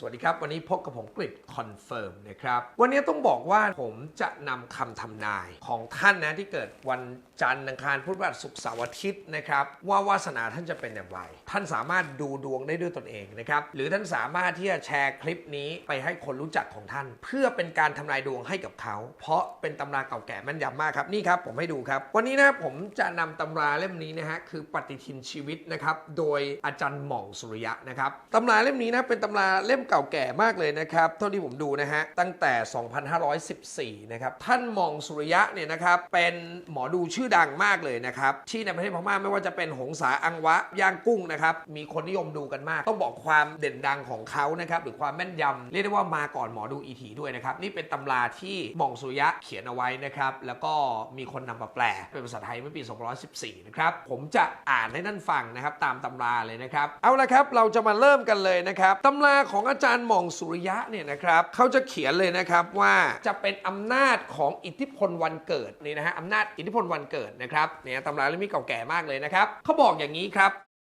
สวัสดีครับ วันนี้พบกับผมกริดคอนเฟิร์มนะครับ วันนี้ต้องบอกว่าผมจะนำคำทำนายของท่านนะที่เกิดวันจันทร์อังคารพุธพฤหัสศุกร์เสาร์อาทิตย์นะครับ ว่าวาสนาท่านจะเป็นอย่างไร ท่านสามารถดูดวงได้ด้วยตนเองนะครับ หรือท่านสามารถที่จะแชร์คลิปนี้ไปให้คนรู้จักของท่าน เพื่อเป็นการทำนายดวงให้กับเขา เพราะเป็นตำราเก่าแก่แม่นยำมากครับนี่ครับผมให้ดูครับ วันนี้นะผมจะนำตำราเล่มนี้นะฮะคือปฏิทินชีวิตนะครับโดยอาจารย์หม่องสุริยะนะครับตำราเล่มนี้นะเป็นตำราเล่มเก่าแก่มากเลยนะครับ เท่าที่ผมดูนะฮะ ตั้งแต่ 2514 นะครับ ท่านหม่องสุริยะเนี่ยนะครับ เป็นหมอดูชื่อดังมากเลยนะครับ ที่ในประเทศพม่าไม่ว่าจะเป็นหงสาอังวะ ย่างกุ้งนะครับ มีคนนิยมดูกันมาก ต้องบอกความเด่นดังของเขานะครับ หรือความแม่นยำเรียกได้ว่ามาก่อนหมอดูอีทีด้วยนะครับ นี่เป็นตำราที่หม่องสุริยะเขียนเอาไว้นะครับ แล้วก็มีคนนำมาแปลเป็นภาษาไทยเมื่อปี2514 นะครับ ผมจะอ่านให้ท่านฟังนะครับตามตำราเลยนะครับ เอาละครับ เราจะมาเริ่มกันเลยนะครับตำราของอาจารย์หม่องสุริยะเนี่ยนะครับเขาจะเขียนเลยนะครับว่าจะเป็นอำนาจของอิทธิพลวันเกิดนี่นะฮะอำนาจอิทธิพลวันเกิดนะครับเนี่ยตำราเล่มนี้เก่าแก่มากเลยนะครับเขาบอกอย่างนี้ครับ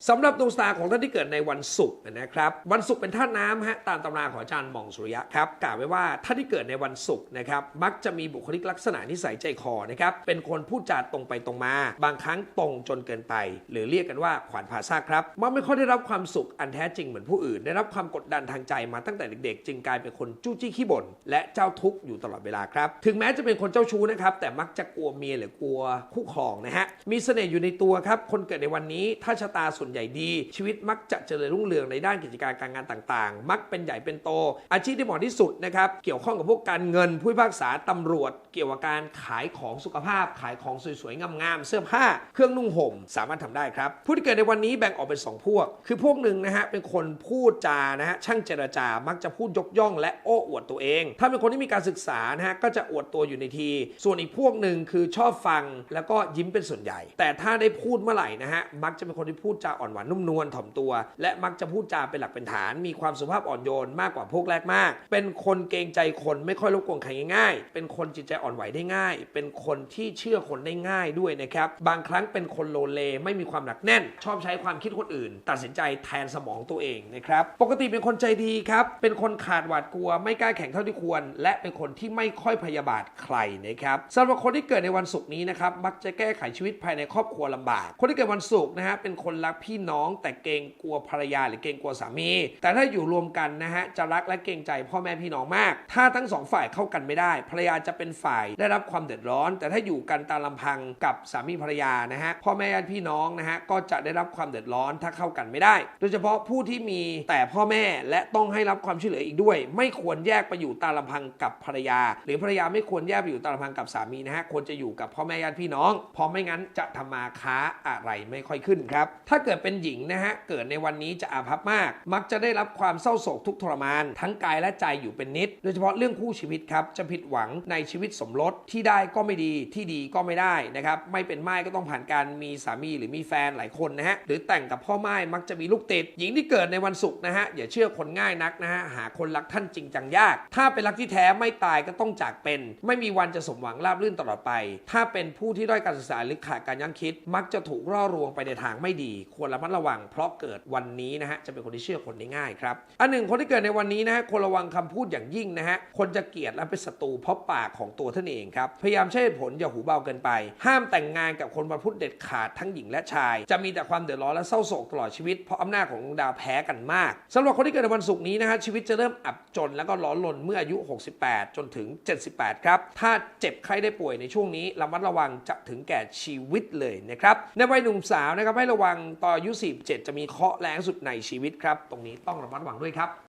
สำหรับดวงชะตาของท่านที่เกิดในวันศุกร์นะครับวันศุกร์เป็นธาตุน้ำฮะตามตำราของอาจารย์มองสุริยะครับกล่าวไว้ว่าท่านที่เกิดในวันศุกร์นะครับมักจะมีบุคลิกลักษณะนิสัยใจคอนะครับเป็นคนพูดจาตรงไปตรงมา บางครั้งตรงจนเกินไป หรือเรียกกันว่าขวานผ่าซากครับมักไม่ค่อยได้รับความสุขอันแท้จริงเหมือนผู้อื่น ได้รับความกดดันทางใจมาตั้งแต่เด็กๆ จึงกลายเป็นคนจู้จี้ขี้บ่นและเจ้าทุกข์อยู่ตลอดเวลาครับถึงแม้จะเป็นคนเจ้าชู้นะครับแต่มักจะกลัวเมียหรือกลัวคู่ครองนะฮะมีเสน่ห์อยู่ในตัวครับคนเกิดในวันนี้ถ้าชะตาส่วนใหญ่ดี ชีวิตมักจะเจริญรุ่งเรืองในด้านกิจการการงานต่างๆ มักเป็นใหญ่เป็นโต อาชีพที่เหมาะที่สุดนะครับเกี่ยวข้องกับพวกการเงิน ผู้พิพากษาตำรวจ เกี่ยวกับการขายของสุขภาพ ขายของสวยๆงามๆเสื้อผ้า เครื่องนุ่งห่ม สามารถทำได้ครับผู้ที่เกิดในวันนี้แบ่งออกเป็นสองพวก คือพวกหนึ่งนะฮะเป็นคนพูดจานะฮะช่างเจรจามักจะพูดยกย่อง และโอ้อวดตัวเอง ถ้าเป็นคนที่มีการศึกษานะฮะก็จะอวดตัวอยู่ในที ส่วนอีกพวกหนึ่งคือชอบฟังแล้วก็ยิ้มเป็นส่วนใหญ่ แต่ถ้าได้พูดเมื่อไหร่นะฮะมักจะเป็นคนที่พูดจาอ่อนหวานนุ่มนวลถ่อมตัว และมักจะพูดจาเป็นหลักเป็นฐาน มีความสุภาพอ่อนโยนมากกว่าพวกแรกมาก เป็นคนเกรงใจคนไม่ค่อยรบกวนใครง่าย ๆ เป็นคนจิตใจอ่อนไหวได้ง่าย เป็นคนที่เชื่อคนได้ง่ายด้วยนะครับ บางครั้งเป็นคนโลเลไม่มีความหนักแน่น ชอบใช้ความคิดคนอื่น ตัดสินใจแทนสมองตัวเองนะครับ ปกติเป็นคนใจดีครับ เป็นคนขาดหวาดกลัว ไม่กล้าแข่งเท่าที่ควร และเป็นคนที่ไม่ค่อยพยาบาทใครนะครับสำหรับคนที่เกิดในวันศุกร์นี้นะครับ มักจะแก้ไขชีวิตภายในครอบครัวลำบาก คนที่เกิดวันศุกร์นะฮะ เป็นคนรักพี่น้องแต่เกรงกลัวภรรยาหรือเกรงกลัวสามี แต่ถ้าอยู่รวมกันนะฮะจะรักและเกรงใจพ่อแม่พี่น้องมาก ถ้าทั้งสองฝ่ายเข้ากันไม่ได้ ภรรยาจะเป็นฝ่ายได้รับความเดือดร้อน แต่ถ้าอยู่กันตามลำพังกับสามีภรรยานะฮะพ่อแม่ญาติพี่น้องนะฮะก็จะได้รับความเดือดร้อนถ้าเข้ากันไม่ได้ โดยเฉพาะผู้ที่มีแต่พ่อแม่และต้องให้รับความช่วยเหลืออีกด้วย ไม่ควรแยกไปอยู่ตามลำพังกับภรรยา หรือภรรยาไม่ควรแยกไปอยู่ตามลำพังกับสามีนะฮะควรจะอยู่กับพ่อแม่ญาติพี่น้องเพราะไม่งั้นจะทำมาค้าอะไรไม่ค่อยขึ้นครับถ้าเกิดเป็นหญิงนะฮะ เกิดในวันนี้จะอาภัพมาก มักจะได้รับความเศร้าโศกทุกทรมาน ทั้งกายและใจอยู่เป็นนิด โดยเฉพาะเรื่องคู่ชีวิตครับ จะผิดหวังในชีวิตสมรสที่ได้ก็ไม่ดีที่ดีก็ไม่ได้นะครับ ไม่เป็นไม้ก็ต้องผ่านการมีสามีหรือมีแฟนหลายคนนะฮะ หรือแต่งกับพ่อไม้มักจะมีลูกติด หญิงที่เกิดในวันศุกร์นะฮะ อย่าเชื่อคนง่ายนักนะฮะ หาคนรักท่านจริงจังยาก ถ้าเป็นรักที่แท้ไม่ตายก็ต้องจากเป็น ไม่มีวันจะสมหวังราบรื่นตลอดไป ถ้าเป็นผู้ที่ด้อยการศึกษาหรือขาดการยั้งคิด มักจะถูกล่อลวงไปในทางไม่ดีควรระมัดระวัง เพราะเกิดวันนี้นะฮะจะเป็นคนที่เชื่อคนได้ง่ายครับ อันหนึ่งคนที่เกิดในวันนี้นะฮะควรระวังคำพูดอย่างยิ่งนะฮะคนจะเกลียดและเป็นศัตรูเพราะปากของตัวท่านเองครับ พยายามใช้เหตุผลอย่าหูเบาเกินไป ห้ามแต่งงานกับคนวันพุธเด็ดขาดทั้งหญิงและชาย จะมีแต่ความเดือดร้อนและเศร้าโศกตลอดชีวิตเพราะอำนาจของดวงดาวแพ้กันมากสำหรับคนที่เกิดในวันศุกร์นี้นะฮะชีวิตจะเริ่มอับจนแล้วก็ร้อนรนเมื่ออายุ 68 จนถึง 78 ครับ ถ้าเจ็บไข้ได้ป่วยในช่วงนี้ระมัดระวังจะถึงแก่ชีวิตเลยนะครับในวัยหนุ่มสาวนะครับให้ระวังต่ออายุ 47 จะมีเคราะห์แรงสุดในชีวิตครับ ตรงนี้ต้องระมัดระวังด้วยครับ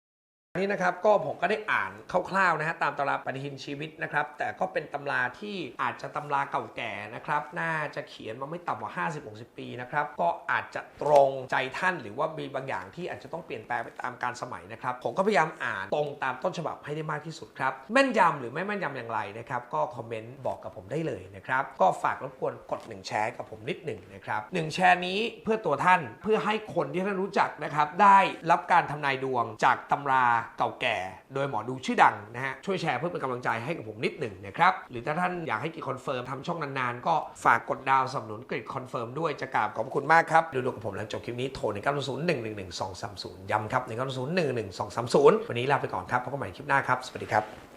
นี่นะครับก็ผมก็ได้อ่านคร่าวๆนะฮะตามตำราปฏิทินชีวิตนะครับ แต่ก็เป็นตำราที่อาจจะตำราเก่าแก่นะครับ น่าจะเขียนมาไม่ต่ำกว่า 50-60 ปีนะครับ ก็อาจจะตรงใจท่านหรือว่ามีบางอย่างที่อาจจะต้องเปลี่ยนแปลงไปตามการสมัยนะครับ ผมก็พยายามอ่านตรงตามต้นฉบับให้ได้มากที่สุดครับ แม่นยำหรือไม่แม่นยำอย่างไรนะครับ ก็คอมเมนต์บอกกับผมได้เลยนะครับ ก็ฝากรบกวนกด1แชร์กับผมนิดหนึ่งนะครับหนึ่งแชร์นี้เพื่อตัวท่านเพื่อให้คนที่ท่านรู้จักนะครับได้รับการทำนายดวงจากตำราเก่าแก่ โดยหมอดูชื่อดังนะฮะช่วยแชร์เพื่อเป็นกำลังใจให้กับผมนิดหนึ่งนะครับหรือถ้าท่านอยากให้กิจคอนเฟิร์มทำช่องนานๆ ก็ฝากกดดาวสนับสนุนกิจคอนเฟิร์มด้วยจะกราบขอบคุณมากครับดูดูกับผมหลังจบคลิปนี้โทร1 9 0 1 1 1 2 3 0ย้ำครับ1 9 0 1 1 2 3 0วันนี้ลาไปก่อนครับพบกันใหม่คลิปหน้าครับสวัสดีครับ